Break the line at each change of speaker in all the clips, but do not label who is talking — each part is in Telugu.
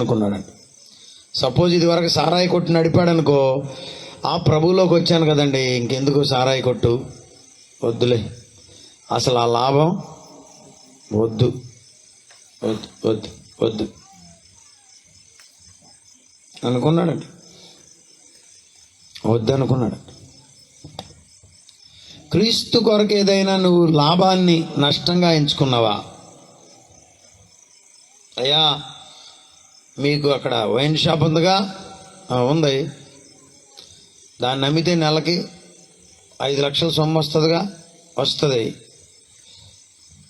అనుకున్నాడండి. సపోజ్ ఇది వరకు సారాయి కొట్టు నడిపాడు అనుకో ఆ ప్రభువులోకి వచ్చాను కదండి ఇంకెందుకు సారాయి కొట్టు? వద్దులే. అసలు ఆ లాభం? వద్దు. వద్దు వద్దు వద్దు. అనుకున్నాడండి. వద్దు అనుకున్నాడు క్రీస్తు కొరకు ఏదైనా నువ్వు లాభాన్ని నష్టంగా ఎంచుకున్నావా? అయ్యా మీకు అక్కడ వైన్ షాప్ ఉందిగా? ఉంది. దాన్ని నమ్మితే నెలకి ఐదు లక్షల సొమ్ము వస్తుందిగా? వస్తుంది.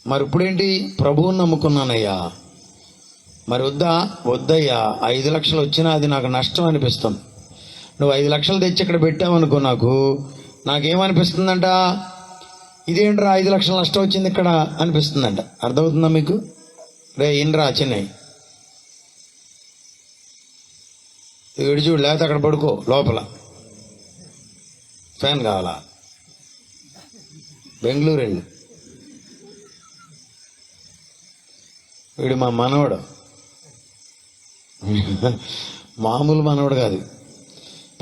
మరి ఇప్పుడేంటి ప్రభువుని నమ్ముకున్నానయ్యా. మరి వద్దా? వద్దయ్యా. ఐదు లక్షలు వచ్చినా అది నాకు నష్టం అనిపిస్తుంది. నువ్వు ఐదు లక్షలు తెచ్చి ఇక్కడ పెట్టావనుకో నాకు. నాకేమనిపిస్తుందంట? ఇదేంట్రా ఐదు లక్షల నష్టం వచ్చింది ఇక్కడ? అనిపిస్తుందంట. అర్థమవుతుందా మీకు? రే ఇన్రా చెన్నై. ఇడు చూడు లేకపోతే అక్కడ పడుకో లోపల. ఫ్యాన్ కావాలా? బెంగళూరు వెళ్ళి. వీడు మా మనవడు. మామూలు మనవడు కాదు.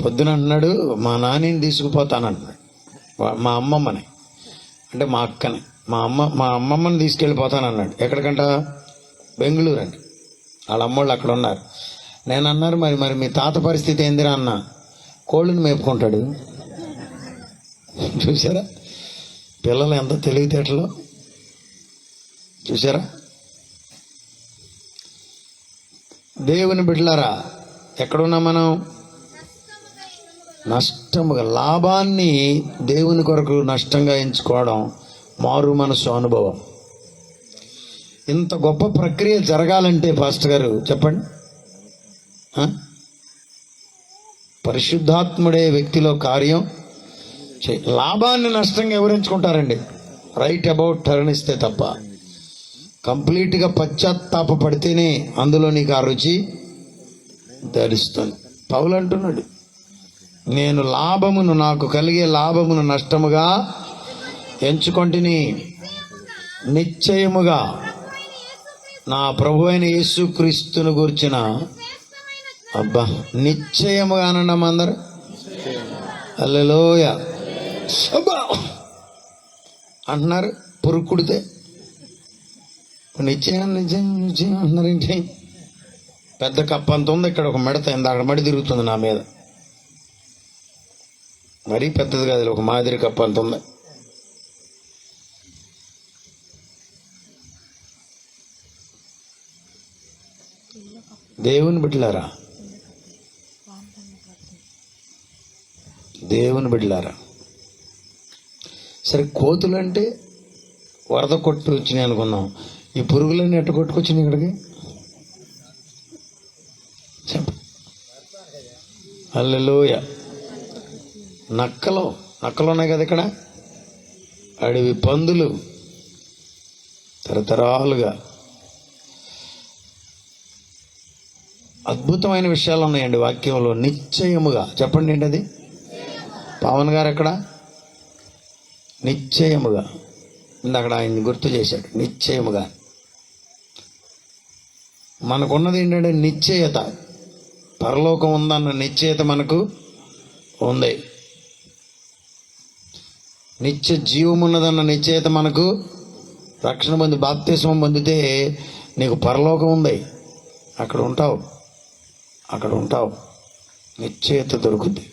పొద్దున అంటున్నాడు మా నాన్నని తీసుకుపోతానంటున్నాడు మా అమ్మమ్మని. అంటే మా అక్కని. మా అమ్మ మా అమ్మమ్మని తీసుకెళ్ళిపోతానన్నాడు. ఎక్కడికంట? బెంగళూరు అండి వాళ్ళ అమ్మోళ్ళు అక్కడ ఉన్నారు. నేను అన్నారు మరి మరి మీ తాత పరిస్థితి ఏందిరా అన్న? కోళ్ళని మేపుకుంటాడు. చూసారా పిల్లలు ఎంత తెలివితేటలో? చూసారా దేవుని బిడ్డలారా ఎక్కడున్నా మనం? నష్టముగా లాభాన్ని దేవుని కొరకు నష్టంగా ఎంచుకోవడం మారు మనసు అనుభవం. ఇంత గొప్ప ప్రక్రియ జరగాలంటే పాస్టర్ గారు చెప్పండి. పరిశుద్ధాత్ముడే వ్యక్తిలో కార్యం చే- లాభాన్ని నష్టంగా వివరించుకుంటారండి. రైట్ అబౌట్ టర్న్ ఇస్తే తప్ప. కంప్లీట్గా పశ్చాత్తాప పడితేనే అందులో నీకు ఆ రుచి ధరిస్తుంది పౌలు అంటున్నాడు నేను లాభమును నాకు కలిగే లాభమును నష్టముగా ఎంచుకొంటిని నిశ్చయముగా నా ప్రభు అయిన యేసుక్రీస్తును గూర్చిన అబ్బా నిశ్చయముగా అనండి అందరు అల్లలోయ అంటున్నారు పురుగు కుడితే నిశ్చయం నిశ్చయం నిశ్చయం అంటున్నారు ఏంటి? పెద్ద కప్ప అంత ఉంది ఇక్కడ ఒక మెడత అక్కడ మడి తిరుగుతుంది నా మీద. మరీ పెద్దది కాదు ఒక మాదిరి కప్ప అంత ఉంది. దేవుని బిడ్డలారా దేవుని బిడ్డలారా సరే కోతులు అంటే వరద కొట్టు వచ్చినాయి అనుకున్నాం ఈ పురుగులన్నీ ఎట్ట కొట్టుకొచ్చినాయి ఇక్కడికి? చెప్ప. అల్లెలోయ నక్కలు నక్కలు ఉన్నాయి కదా ఇక్కడ? అడవి పందులు తరతరాలుగా అద్భుతమైన విషయాలు ఉన్నాయండి వాక్యంలో నిశ్చయముగా. చెప్పండి ఏంటి అది పవన్ గారు ఎక్కడ? నిశ్చయముగా. అక్కడ ఆయన గుర్తు చేశాడు. నిశ్చయముగా. మనకున్నది ఏంటంటే నిశ్చయత. పరలోకం ఉందన్న నిశ్చయత మనకు ఉంది. నిత్య జీవం ఉన్నదన్న నిశ్చయత మనకు రక్షణ పొంది బాప్తిస్మం పొందితే నీకు పరలోకం ఉంది. అక్కడ ఉంటావు. అక్కడ ఉంటావు. నిశ్చయత దొరుకుద్ది.